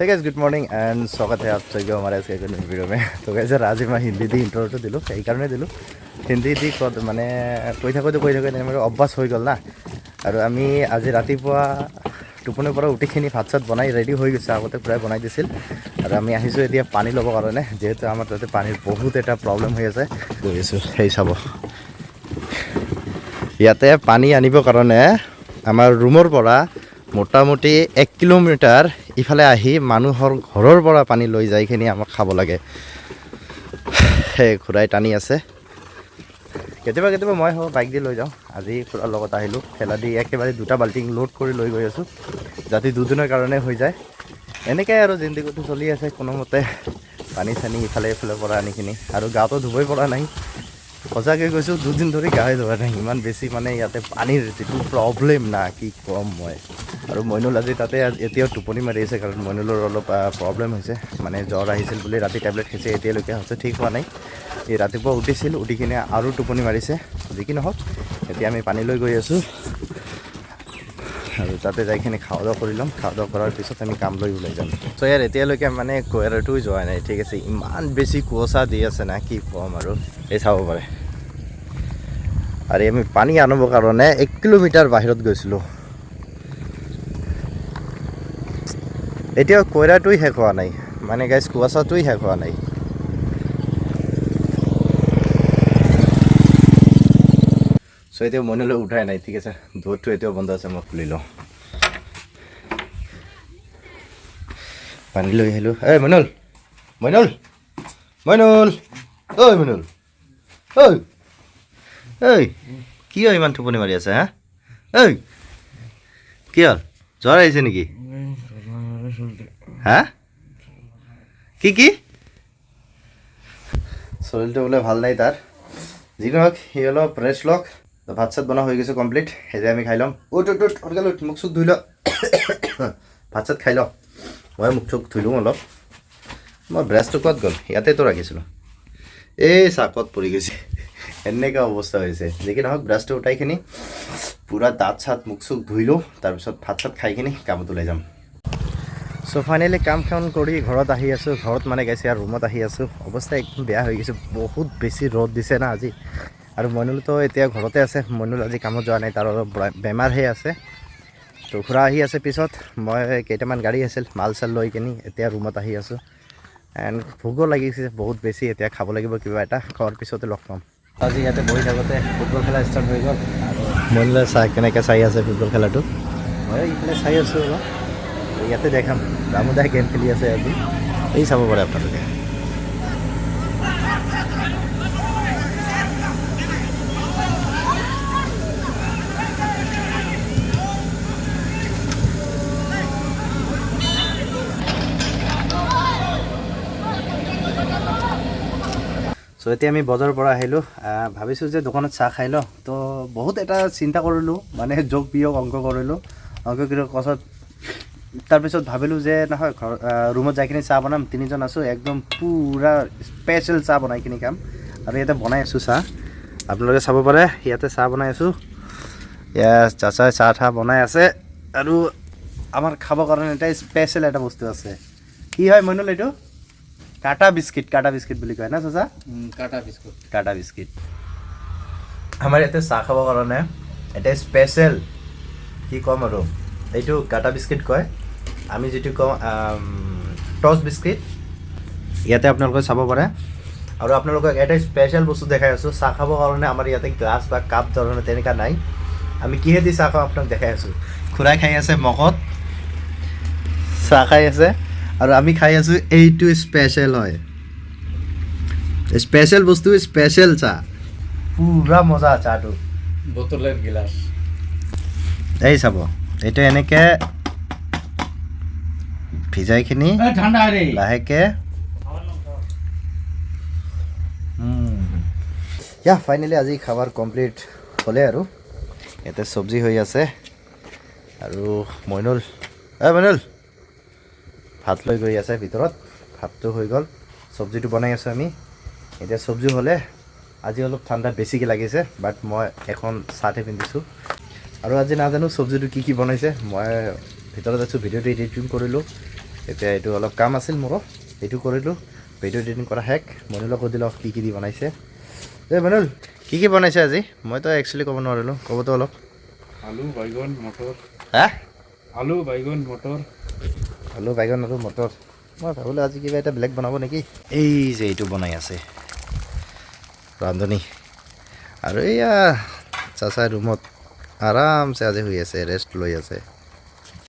है guys good morning and स्वागत है आप सभी को हमारे इसके नई वीडियो में तो गाइस আজি মই হিন্দী দি ইণ্ট্ৰটো দিলোঁ সেইকাৰণে দিলোঁ হিন্দী দি কত মানে কৈ থাকোঁতে কৈ থাকোঁতে মানে অভ্যাস হৈ গ'ল না আৰু আমি আজি ৰাতিপুৱা টোপনিৰ পৰা উঠিখিনি ভাত চাত বনাই ৰেডি হৈ গৈছে আগতে প্ৰায় বনাই দিছিল আৰু আমি আহিছোঁ এতিয়া পানী ল'বৰ কাৰণে যিহেতু আমাৰ তাতে পানীৰ বহুত এটা প্ৰব্লেম হৈ আছে গৈ আছোঁ সেই চাব ইয়াতে পানী আনিবৰ কাৰণে আমাৰ ৰুমৰ পৰা মোটামুটি এক কিলোমিটাৰ ইফালে আহি মানুহৰ ঘৰৰ পৰা পানী লৈ যাইখিনি আমাক খাব লাগে। সেই খুৰাই টানি আছে। কেতিয়াবা কেতিয়াবা মই হওক বাইক দি লৈ যাওঁ। আজি খুৰাৰ লগত আহিলোঁ ঠেলা দি একেবাৰে দুটা বাল্টিং লোড কৰি লৈ গৈ আছোঁ। যাতে দুদিনৰ কাৰণে হৈ যায়। এনেকৈ আৰু জিন্দগীটো চলি আছে, কোনোমতে পানী চানী ইফালে ইফালে পৰা আনিখিনি আৰু গাটো ধুবই পৰা নাই। সঁচাকৈ কৈছোঁ, দুদিন ধৰি গাহৰি ধৰা নাই, ইমান বেছি মানে ইয়াতে পানীৰ যিটো প্ৰব্লেম না, কি ক'ম মই। আৰু মইনুল আজি তাতে এতিয়াও টোপনি মাৰি আছে, কাৰণ মইনুলৰ অলপ প্ৰব্লেম হৈছে। মানে জ্বৰ আহিছিল বুলি ৰাতি টেবলেট খাইছে, এতিয়ালৈকে হৈছে, ঠিক হোৱা নাই। এই ৰাতিপুৱা উঠিছিল, উঠি কিনে আৰু টোপনি মাৰিছে, যি কি নহওক। এতিয়া আমি পানী লৈ গৈ আছোঁ। আৰু তাতে যাইখিনি খাওয়া দাওয়া কৰি ল'ম খাওয়া দাওয়া কৰাৰ পিছত আমি কাম লৈ ওলাই যাম। চ' ইয়াৰ এতিয়ালৈকে মানে কোৱাৰাটোও যোৱা নাই, ঠিক আছে। ইমান বেছি কুঁৱচা দি আছে না, কি ক'ম আৰু। এই চাব পাৰে। আৰু, আমি পানী আনিবৰ কাৰণে এক কিলোমিটাৰ বাহিৰত গৈছিলোঁ। এতিয়াও কয়ৰাটোৱে শেষ হোৱা নাই। মানে গাইজ কুঁৱাচাটোৱে শেষ হোৱা নাই। চ' এতিয়া মনলৈ উঠাই নাই, ঠিক আছে? দৌৰটো এতিয়াও বন্ধ আছে মই খুলি লওঁ পানী লৈ আহিলোঁ এই, মইনুল! মইনুল! মইনুল! ঐ মইনুল! ঐ ঐ কি হয়, ইমান টোপনি মাৰি আছে, হা? ঐ কি হ'ল? জ্বৰ আহিছে নেকি? হা? কি কি? শৰীৰটো বোলে ভালো নাই তাৰ? যি নহওক, সি অলপ ৰেষ্ট লওক। ভাত চাত বনোৱা হৈ গৈছে কমপ্লিট এতিয়া আমি খাই ল'ম। উঠ উঠ সোনকালে উঠ, মুখ চুখ ধুই ল। ভাত চাত খাই ল। মই মুখ চুখ ধুই লওঁ অলপ। মই ব্ৰাছটো ক'ত গ'ল? ইয়াতেতো ৰাখিছিলোঁ। এই চাকত পৰি গৈছে। এনেকুৱা অৱস্থা হৈছে। যি নহওক, ব্ৰাছটো উঠাই কিনি পূৰা দাঁত চাত, মুখ চুখ ধুই লওঁ। তাৰপিছত ভাত চাত খাই কিনি কামত ওলাই যাম। চ' ফাইনেলি কাম চাম কৰি ঘৰত আহি আছোঁ। ঘৰত মানে গৈছে, আৰু ৰুমত আহি আছোঁ। অৱস্থা একদম বেয়া হৈ গৈছে। বহুত বেছি ৰ'দ দিছে না আজি। আৰু মইনুলতো এতিয়া ঘৰতে আছে। মইনুল আজি কামত যোৱা নাই, তাৰ অলপ বে- বেমাৰহে আছে। তো খুৰা আহি আছে পিছত, মই কেইটামান গাড়ী আছিল, মাল চাল লৈ কিনি এতিয়া ৰুমত আহি আছোঁ। এণ্ড ভোকো লাগিছে, বহুত বেছি, এতিয়া খাব লাগিব কিবা এটা, খোৱাৰ পিছতে লগ পাম। আজি ইয়াতে বহি থাকোঁতে ফুটবল খেলা ষ্টাৰ্ট হৈ গ'ল। আৰু মইনুলে চাই, কেনেকৈ চাই আছে ফুটবল খেলাটো? মই ইফালে চাই আছোঁ অলপ। ইয়াতে দেখাম ৰামুদাই গেম খেলি আছে আজি। এই চাব পাৰে আপোনালোকে। চ' এতিয়া আমি বজাৰৰ পৰা আহিলোঁ। ভাবিছোঁ যে দোকানত চাহ খাই লওঁ। তো, বহুত এটা চিন্তা কৰিলোঁ মানে যোগ বিয়োগ অঙ্ক কৰিলোঁ। অঙ্ক কৰি পাছত, তাৰপিছত ভাবিলোঁ যে, নহয়, ঘৰ ৰুমত যাই কিনি চাহ বনাম। তিনিজন আছোঁ, একদম পূৰা স্পেচিয়েল চাহ বনাই কিনি খাম। আৰু ইয়াতে বনাই আছোঁ চাহ। আপোনালোকে চাব পাৰে, ইয়াতে চাহ বনাই আছোঁ। ইয়াত চাচাই চাহ ঠাহ বনাই আছে। আৰু আমাৰ খাবৰ কাৰণে এটা স্পেচিয়েল এটা বস্তু আছে। কি হয় মইনুল এইটো কাটা বিস্কিট কাটা বিস্কিট বুলি কয় না চাচা? কাটা বিস্কুট। কাটা বিস্কিট। আমাৰ ইয়াতে চাহ খাবৰ কাৰণে এটা স্পেচিয়েল কি ক'ম আৰু এইটো কাটা বিস্কিট কয়। আমি যিটো কওঁ টচ বিস্কিট ইয়াতে আপোনালোকে চাব পাৰে। আৰু আপোনালোকক এটা স্পেচিয়েল বস্তু দেখাই আছোঁ চাহ খাবৰ কাৰণে আমাৰ ইয়াতে গ্লাছ বা কাপ ধৰণৰ তেনেকুৱা নাই। আমি কিহেদি চাহ খাওঁ আপোনাক দেখাই আছোঁ। খুৰাই খাই আছে মগত। চাহ খাই আছে। আৰু আমি খাই আছোঁ এইটো স্পেচিয়েল হয়। স্পেচিয়েল বস্তু স্পেচিয়েল চাহ পুৰা মজা চাহটো। বোতলের গিলাস এই চাব এইটো এনেকৈ ভিজাইখিনি লাহেকৈ। ইয়া ফাইনেলি আজি খাবার কমপ্লিট হ'লে আৰু। ইয়াতে চব্জি হৈ আছে। আৰু মইনুল এ মইনুল। ভাত লৈ গৈ আছে ভিতৰত ভাতটো হৈ গ'ল। চব্জিটো বনাই আছোঁ আমি। এতিয়া চব্জি হ'লে আজি অলপ ঠাণ্ডা বেছিকৈ লাগিছে বাট মই এখন চাৰ্টে পিন্ধিছোঁ। আৰু আজি নাজানো চব্জিটো কি কি বনাইছে। মই ভিতৰত আছোঁ ভিডিঅ'টো এডিটিং কৰিলোঁ। এতিয়া এইটো অলপ কাম আছিল মোৰো এইটো কৰিলোঁ। ভিডিঅ' এডিটিং কৰা শেষ। মনুলক সুধিলোঁ কি কি দি বনাইছে। এই মনুল কি কি বনাইছে আজি? মইতো একচুৱেলি ক'ব নোৱাৰিলোঁ। ক'বতো অলপ। আলু বাইগন মটৰ। হা? আলু বাইগন মটৰ। আলু বাইগন আৰু মটৰ। মই ভাবিলোঁ আজি কিবা এটা বেলেগ বনাব নেকি? এই যে এইটো বনাই আছে। ৰান্ধনি আৰু এয়া চাচা ৰুমত আৰামছে আজি শুই আছে ৰেষ্ট লৈ আছে।